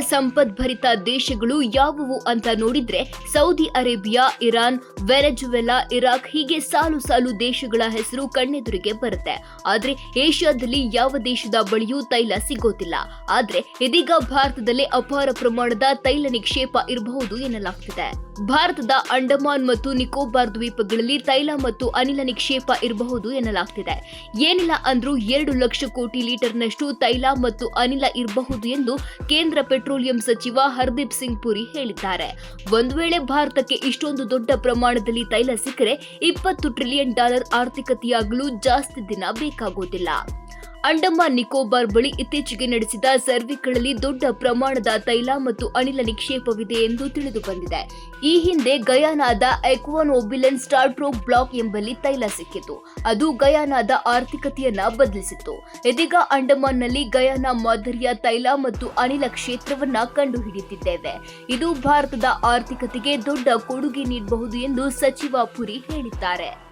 ಸಂಪದ್ಭರಿತ ದೇಶಗಳು ಯಾವುವು ಅಂತ ನೋಡಿದ್ರೆ Saudi Arabia, Iran, Venezuela, Iraq ಹೀಗೆ ಸಾಲು ಸಾಲು ದೇಶಗಳ ಹೆಸರು ಕಣ್ಣೆದುರಿಗೆ ಬರುತ್ತೆ. ಆದ್ರೆ ಏಷ್ಯಾದಲ್ಲಿ ಯಾವ ದೇಶದ ಬಳಿಯೂ ತೈಲ ಸಿಗೋದಿಲ್ಲ. ಆದ್ರೆ ಇದೀಗ ಭಾರತದಲ್ಲಿ ಅಪಾರ ಪ್ರಮಾಣದ ತೈಲ ನಿಕ್ಷೇಪ ಇರಬಹುದು ಎನ್ನಲಾಗ್ತಿದೆ. ಭಾರತದ ಅಂಡಮಾನ್ ಮತ್ತು ನಿಕೋಬಾರ್ ದ್ವೀಪಗಳಲ್ಲಿ ತೈಲ ಮತ್ತು ಅನಿಲ ನಿಕ್ಷೇಪ ಇರಬಹುದು ಎನ್ನಲಾಗ್ತಿದೆ. ಏನಿಲ್ಲ ಅಂದ್ರೂ ಎರಡು ಲಕ್ಷ ಕೋಟಿ ಲೀಟರ್ನಷ್ಟು ತೈಲ ಮತ್ತು ಅನಿಲ ಇರಬಹುದು ಎಂದು ಕೇಂದ್ರ ಪೆಟ್ರೋಲಿಯಂ ಸಚಿವ ಹರ್ದೀಪ್ ಸಿಂಗ್ ಪುರಿ ಹೇಳಿದ್ದಾರೆ. ಒಂದು ವೇಳೆ ಭಾರತಕ್ಕೆ ಇಷ್ಟೊಂದು ದೊಡ್ಡ ಪ್ರಮಾಣದಲ್ಲಿ ತೈಲ ಸಿಕ್ಕರೆ ಇಪ್ಪತ್ತು ಟ್ರಿಲಿಯನ್ ಡಾಲರ್ ಆರ್ಥಿಕತೆಯಾಗಲು ಜಾಸ್ತಿ ದಿನ ಬೇಕಾಗೋದಿಲ್ಲ ಅಂಡಮಾನ್ ನಿಕೋಬಾರ್ ಬಳಿ ಇತ್ತೀಚೆಗೆ ನಡೆಸಿದ ಸರ್ವೆಗಳಲ್ಲಿ ದೊಡ್ಡ ಪ್ರಮಾಣದ ತೈಲ ಮತ್ತು ಅನಿಲ ನಿಕ್ಷೇಪವಿದೆ ಎಂದು ತಿಳಿದು ಬಂದಿದೆ. ಈ ಹಿಂದೆ ಗಯಾನಾದ ಎಕ್ವಾನೋಬಿಲನ್ ಸ್ಟಾರ್ಟ್ರೋಕ್ ಬ್ಲಾಕ್ ಎಂಬಲ್ಲಿ ತೈಲ ಸಿಕ್ಕಿತು. ಅದು ಗಯಾನಾದ ಆರ್ಥಿಕತೆಯನ್ನ ಬದಲಿಸಿತ್ತು. ಇದೀಗ ಅಂಡಮಾನ್ನಲ್ಲಿ ಗಯಾನ ಮಾದರಿಯ ತೈಲ ಮತ್ತು ಅನಿಲ ಕ್ಷೇತ್ರವನ್ನ ಕಂಡುಹಿಡಿಯುತ್ತಿದ್ದೇವೆ ಇದು ಭಾರತದ ಆರ್ಥಿಕತೆಗೆ ದೊಡ್ಡ ಕೊಡುಗೆ ನೀಡಬಹುದು ಎಂದು ಸಚಿವ ಪುರಿ ಹೇಳಿದ್ದಾರೆ.